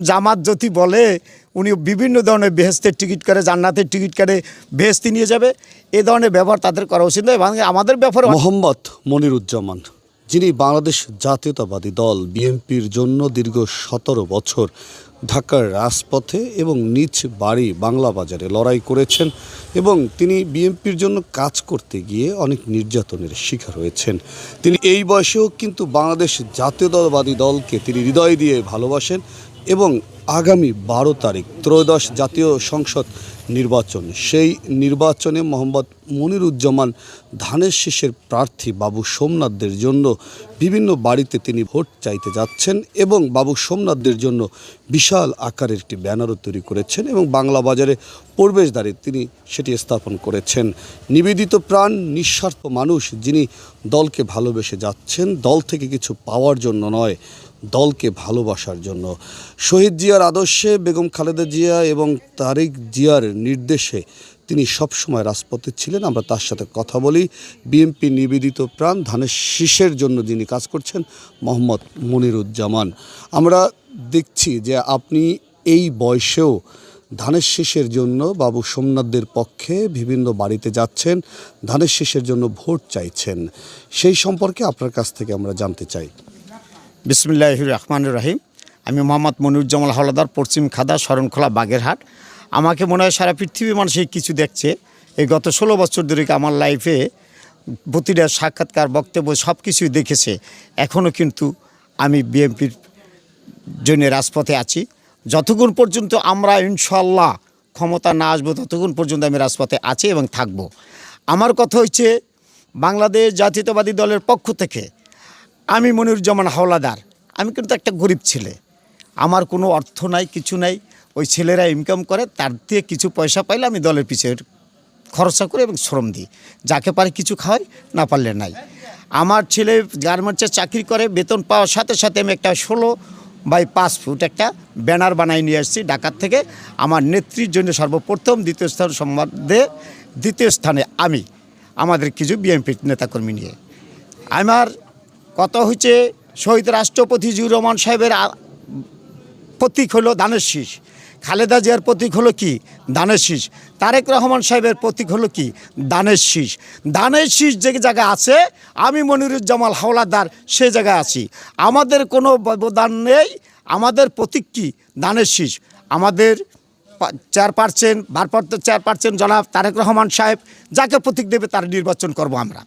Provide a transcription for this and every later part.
জামাত যদি বলে উনি বিভিন্ন ধরনের বেহেস্তের টিকিট করে জান্নাতের টিকিট করে বেহেস্তি নিয়ে যাবে, এ ধরনের ব্যবহার তাদের করা উচিত নয়। এবং আমাদের ব্যাপারে মোহাম্মদ মনিরুজ্জামান, যিনি বাংলাদেশ জাতীয়তাবাদী দল, বিএনপির জন্য দীর্ঘ সতেরো বছর ঢাকার রাজপথে এবং নিজ বাড়ি বাংলা বাজারে লড়াই করেছেন এবং তিনি বিএনপির জন্য কাজ করতে গিয়ে অনেক নির্যাতনের শিকার হয়েছেন। তিনি এই বয়সেও কিন্তু বাংলাদেশ জাতীয়তাবাদী দলকে তিনি হৃদয় দিয়ে ভালোবাসেন। এবং আগামী বারো তারিখ ত্রয়োদশ জাতীয় সংসদ নির্বাচন। সেই নির্বাচনে মোহাম্মদ মনিরুজ্জামান ধানের শীষের প্রার্থী বাবু সোমনাথদের জন্য বিভিন্ন বাড়িতে তিনি ভোট চাইতে যাচ্ছেন এবং বাবু সোমনাথদের জন্য বিশাল আকারের একটি ব্যানারও তৈরি করেছেন এবং বাংলা বাজারে প্রবেশদ্বারে তিনি সেটি স্থাপন করেছেন। নিবেদিত প্রাণ, নিঃস্বার্থ মানুষ যিনি দলকে ভালোবেসে যাচ্ছেন, দল থেকে কিছু পাওয়ার জন্য নয়। দলকে ভালোবাসার জন্য। শহীদ জিয়ার আদর্শে বেগম খালেদা জিয়া এবং তারেক জিয়ার নির্দেশে তিনি সবসময় রাজপথে ছিলেন। আমরা তার সাথে কথা বলি। বিএনপি নিবেদিত প্রাণ ধানের শীষের জন্য যিনি কাজ করছেন, মোহাম্মদ মনিরুজ্জামান। আমরা দেখছি যে আপনি এই বয়সেও ধানের শীষের জন্য বাবু সোমনাথদের পক্ষে বিভিন্ন বাড়িতে যাচ্ছেন, ধানের শীষের জন্য ভোট চাইছেন। সেই সম্পর্কে আপনার কাছ থেকে আমরা জানতে চাই। বিসমুল্লাহ রহমান রাহিম আমি মোহাম্মদ মনিরুজ্জামাল হাওলাদার পশ্চিম খাদা শরণখোলা বাগেরহাট। আমাকে মনে হয় সারা পৃথিবীর মানুষ এই কিছু দেখছে। এই গত ষোলো বছর ধরে আমার লাইফে প্রতিটা সাক্ষাৎকার, বক্তব্য সব কিছুই দেখেছে। এখনও কিন্তু আমি বিএনপির জন্য রাজপথে আছি। যতক্ষণ পর্যন্ত আমরা ইনশাল্লাহ ক্ষমতা না আসব, ততক্ষণ পর্যন্ত আমি রাজপথে আছি এবং থাকব। আমার কথা হচ্ছে বাংলাদেশ জাতীয়তাবাদী দলের পক্ষ থেকে আমি মনিরুজ্জামান হাওলাদার। আমি কিন্তু একটা গরিব ছেলে। আমার কোনো অর্থ নাই, কিছু নাই। ওই ছেলেরা ইনকাম করে, তার দিয়ে কিছু পয়সা পাইলে আমি দলের পিছিয়ে খরচা করে এবং শ্রম দিই। যাকে পারে কিছু খাওয়াই, না পারলে নাই। আমার ছেলে গার্মেন্টসে চাকরি করে, বেতন পাওয়ার সাথে সাথে আমি একটা ষোলো বাই পাঁচ ফুট একটা ব্যানার বানাই নিয়ে আসছি ঢাকার থেকে। আমার নেত্রীর জন্য সর্বপ্রথম দ্বিতীয় স্থান সম্বন্ধে দ্বিতীয় স্থানে আমি, আমাদের কিছু বিএনপির নেতাকর্মী নিয়ে। আমার কথা হচ্ছে শহীদ রাষ্ট্রপতি জিউর রহমান সাহেবের প্রতীক হলো দানের শীষ। খালেদা জিয়ার প্রতীক হলো কি? দানের শীষ। তারেক রহমান সাহেবের প্রতীক হলো কি? দানের শীষ। দানের শীষ যে জায়গায় আছে, আমি মনিরুজ্জামাল হাওলাদার সে জায়গায় আছি। আমাদের কোনো ব্যবধান নেই। আমাদের প্রতীক কি? দানের শীষ। আমাদের পার্সেন্ট ভারপ্রাপ্ত চার পার্সেন্ট জনাব তারেক রহমান সাহেব, যাকে প্রতীক দেবে তার নির্বাচন করব আমরা।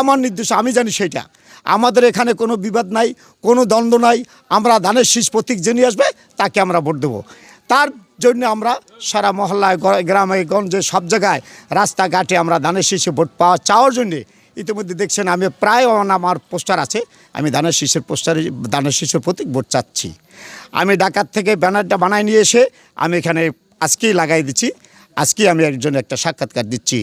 আমার নির্দেশ, আমি জানি সেটা। আমাদের এখানে কোনো বিবাদ নাই, কোনো দ্বন্দ্ব নাই। আমরা ধানের শীষ প্রতীক যে নিয়ে আসবে, তাকে আমরা ভোট দেবো। তার জন্য আমরা সারা মহল্লায় গ্রামে, গঞ্জে, সব জায়গায় রাস্তাঘাটে আমরা ধানের শীষে ভোট পাওয়া, চাওয়ার জন্যে ইতিমধ্যে দেখছেন আমি প্রায় আমার পোস্টার আছে, আমি ধানের শীষের পোস্টারে, ধানের শীষের প্রতীক ভোট চাচ্ছি। আমি ঢাকার থেকে ব্যানারটা বানায় নিয়ে এসে আমি এখানে আজকেই লাগাই দিচ্ছি আজকে আমি একজন একটা সাক্ষাৎকার দিচ্ছি।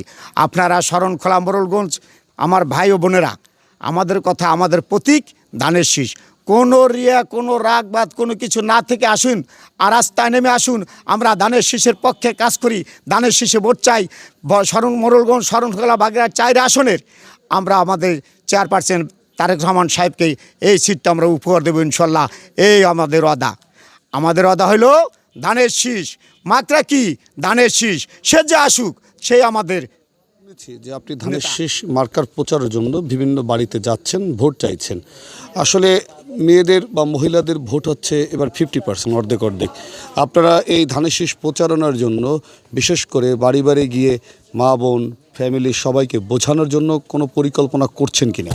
আপনারা শরণখোলা মোরলগঞ্জ আমার ভাই ও বোনেরা আমাদের কথা, আমাদের প্রতীক ধানের শীষ। কোনো রিয়া, কোনো রাগবাদ কোনো কিছু না থেকে আসুন আর রাস্তায় নেমে আসুন। আমরা ধানের শীষের পক্ষে কাজ করি ধানের শীষে ভোট চাই। শরণ মোরলগঞ্জ শরণখোলা বাগেরহাট চার আসনের। আমরা আমাদের চেয়ারপারসন তারেক রহমান সাহেবকে এই সিটটা আমরা উপহার দেবো ইনশাল্লাহ। এই আমাদের অদা আমাদের অদা হলো ধানের শীষ। মাত্রা কি? ধানের শীষ। সে যে আসুক সেই আমাদের শুনেছি যে আপনি ধানের শেষ মার্কার প্রচারের জন্য বিভিন্ন বাড়িতে যাচ্ছেন ভোট চাইছেন। আসলে মেয়েদের বা মহিলাদের ভোট হচ্ছে এবার ফিফটি পার্সেন্ট অর্ধেক অর্ধেক। আপনারা এই ধানের শেষ প্রচারণার জন্য বিশেষ করে বাড়ি বাড়ি গিয়ে মা বোন ফ্যামিলি সবাইকে বোঝানোর জন্য কোনো পরিকল্পনা করছেন কিনা?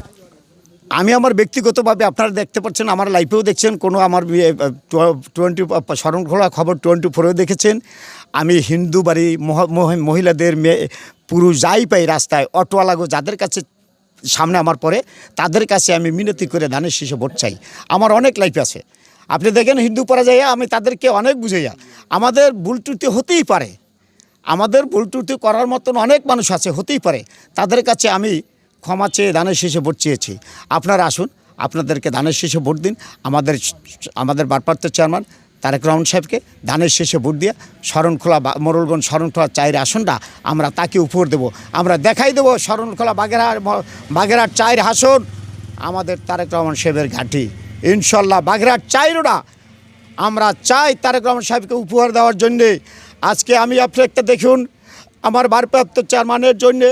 আমি আমার ব্যক্তিগতভাবে আপনারা দেখতে পাচ্ছেন আমার লাইফেও দেখছেন কোনো আমার টোয়েন্টি শরণখোলা খবর টোয়েন্টি ফোরেও দেখেছেন। আমি হিন্দু বাড়ি, মহ- মহ- মহিলাদের মেয়ে, পুরুষ যাই পাই রাস্তায়, অটোওয়ালাগো যাদের কাছে সামনে আমার পরে তাদের কাছে আমি মিনতি করে ধানের শীষে ভোট চাই। আমার অনেক লাইফ আছে। আপনি দেখেন হিন্দু পরা যাইয়া আমি তাদেরকে অনেক বুঝাইয়া, আমাদের ভুল ত্রুটি হতেই পারে। আমাদের ভুল ত্রুটি করার মতন অনেক মানুষ আছে, হতেই পারে। তাদের কাছে আমি ক্ষমা চেয়ে ধানের শেষে ভোট চেয়েছি। আপনারা আসুন, আপনাদেরকে ধানের শেষে ভোট দিন। আমাদের আমাদের ভারপ্রাপ্ত চেয়ারম্যান তারেক রহমান সাহেবকে দানের শেষে ভোট দিয়ে শরণখোলা মোরলগঞ্জ শরণখোলা চায়ের আসনটা আমরা তাকে উপহার দেব। আমরা দেখাই দেবো শরণখোলা বাগেরহাট বাগেরহাট চায়ের আসন, আমাদের তারেক রহমান সাহেবের ঘাঁটি। ইনশাল্লাহ বাগেরহাট চাইরোটা আমরা চাই তারেক রহমান সাহেবকে উপহার দেওয়ার জন্যে। আজকে আমি একটা দেখুন, আমার ভারপ্রাপ্ত চেয়ারম্যানের জন্যে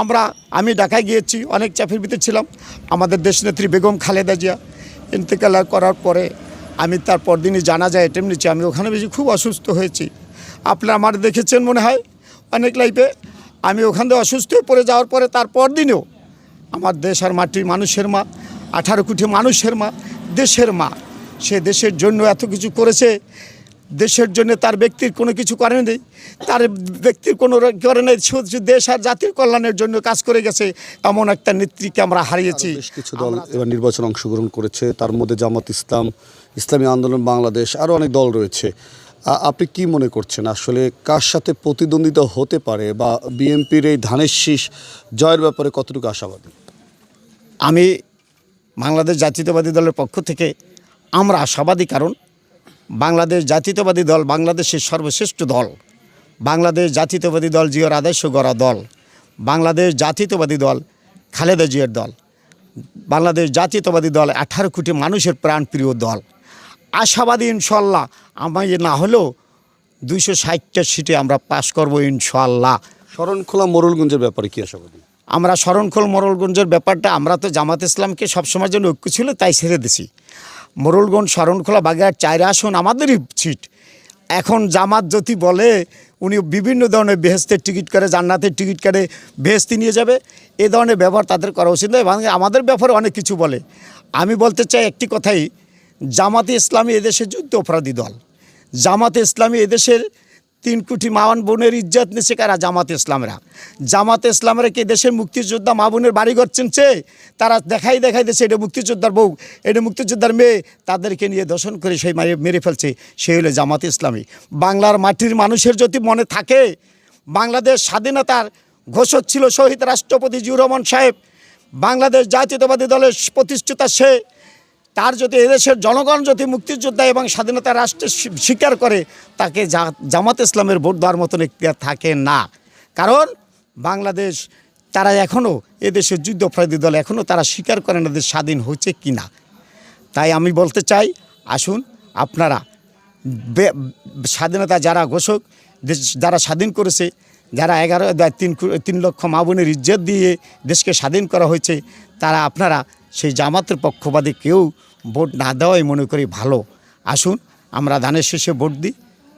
আমরা, আমি ঢাকায় গিয়েছি, অনেক চাপের ভিতরে ছিলাম। আমাদের দেশনেত্রী বেগম খালেদা জিয়া ইন্তেকাল করার পরে আমি তার পরদিনই জানা যায় এটেম নিচ্ছি। আমি ওখানে বেশি খুব অসুস্থ হয়েছি। আপনারা আমার দেখেছেন মনে হয় অনেক লাইফে আমি ওখান থেকে অসুস্থ হয়ে পড়ে যাওয়ার পরে তার পরদিনেও আমার দেশ আর মাটির মানুষের মা, আঠারো কোটি মানুষের মা, দেশের মা। সে দেশের জন্য এত কিছু করেছে। দেশের জন্য তার ব্যক্তির কোনো কিছু করেনি তার ব্যক্তির কোনো করে নেই শুধু দেশ আর জাতির কল্যাণের জন্য কাজ করে গেছে এমন একটা নেত্রীকে আমরা হারিয়েছি। বেশ কিছু দল এবার নির্বাচন অংশগ্রহণ করেছে তার মধ্যে জামাত ইসলাম ইসলামী আন্দোলন বাংলাদেশ আরও অনেক দল রয়েছে। আপনি কি মনে করছেন আসলে কার সাথে প্রতিদ্বন্দ্বিতা হতে পারে বা বিএনপির এই ধানের শীষ জয়ের ব্যাপারে কতটুকু আশাবাদী? আমি বাংলাদেশ জাতীয়তাবাদী দলের পক্ষ থেকে আমরা আশাবাদী কারণ বাংলাদেশ জাতীয়তাবাদী দল বাংলাদেশের সর্বশ্রেষ্ঠ দল। বাংলাদেশ জাতীয়তাবাদী দল জিওর আদর্শ গড়া দল। বাংলাদেশ জাতীয়তাবাদী দল খালেদা জিয়ার দল। বাংলাদেশ জাতীয়তাবাদী দল আঠারো কোটি মানুষের প্রাণপ্রিয় দল। আশাবাদী ইনশাল্লাহ আমি না হলেও দুইশো ষাটটা সিটে আমরা পাশ করব ইনশাল্লাহ। শরণখোলা মোরলগঞ্জের ব্যাপারে কি আশাবাদী? আমরা শরণখোল মোরলগঞ্জের ব্যাপারটা, আমরা তো জামাত ইসলামকে সবসময় জন্য ঐক্য ছিল, তাই ছেড়ে দিছি। মোরলগঞ্জ, শরণখোলা, বাগেরহাট চাইরা আসন আমাদেরই সিট এখন জামাত যদি বলে, উনি বিভিন্ন ধরনের বেহেস্তের টিকিট করে, জান্নাতের টিকিট করে বেহেস্তি নিয়ে যাবে, এ ধরনের ব্যবহার তাদের করা উচিত নয়, এবং আমাদের ব্যাপারে অনেক কিছু বলে। আমি বলতে চাই একটি কথাই, জামাতে ইসলামী এদেশের যুদ্ধ অপরাধী দল। জামাতে ইসলামী এদেশের তিন কোটি মাওয়ান বোনের ইজ্জত নিচ্ছে কারা? জামাত ইসলামরা। জামাত ইসলামরা কি দেশের মুক্তিযোদ্ধা মা বোনের বাড়িঘর চিনছে? তারা দেখাই দেখাই দিচ্ছে এটা মুক্তিযোদ্ধার বউ, এটা মুক্তিযোদ্ধার মেয়ে। তাদেরকে নিয়ে দর্শন করে সেই মারে মেরে ফেলছে সেই হলো জামাতে ইসলামী। বাংলার মাটির মানুষের যদি মনে থাকে, বাংলাদেশ স্বাধীনতার ঘোষক ছিল শহীদ রাষ্ট্রপতি জিউর রহমান সাহেব। বাংলাদেশ জাতীয়তাবাদী দলের প্রতিষ্ঠিতা সে। তার যদি এদেশের জনগণ যদি মুক্তিযোদ্ধা এবং স্বাধীনতা রাষ্ট্রের স্বী- স্বীকার করে, তাকে জামাত ইসলামের ভোট দেওয়ার মতন এখতিয়ার থাকে না। কারণ বাংলাদেশ, তারা এখনও এদেশের যুদ্ধ অপরাধী দল এখনও তারা স্বীকার করেন এদের স্বাধীন হয়েছে কি না তাই আমি বলতে চাই, আসুন আপনারা স্বাধীনতা যারা ঘোষক, দেশ যারা স্বাধীন করেছে, যারা এগারো তিন তিন লক্ষ মা ইজ্জত দিয়ে দেশকে স্বাধীন করা হয়েছে, তারা আপনারা সেই জামাতের পক্ষবাদী কেউ ভোট না দেওয়াই মনে করি ভালো। আসুন, আমরা ধানের শেষে ভোট দিই,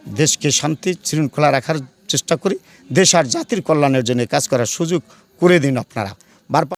দেশকে শান্তি শৃঙ্খলা রাখার চেষ্টা করি, দেশ আর জাতির কল্যাণের জন্য কাজ করার সুযোগ করে দিন আপনারা। বার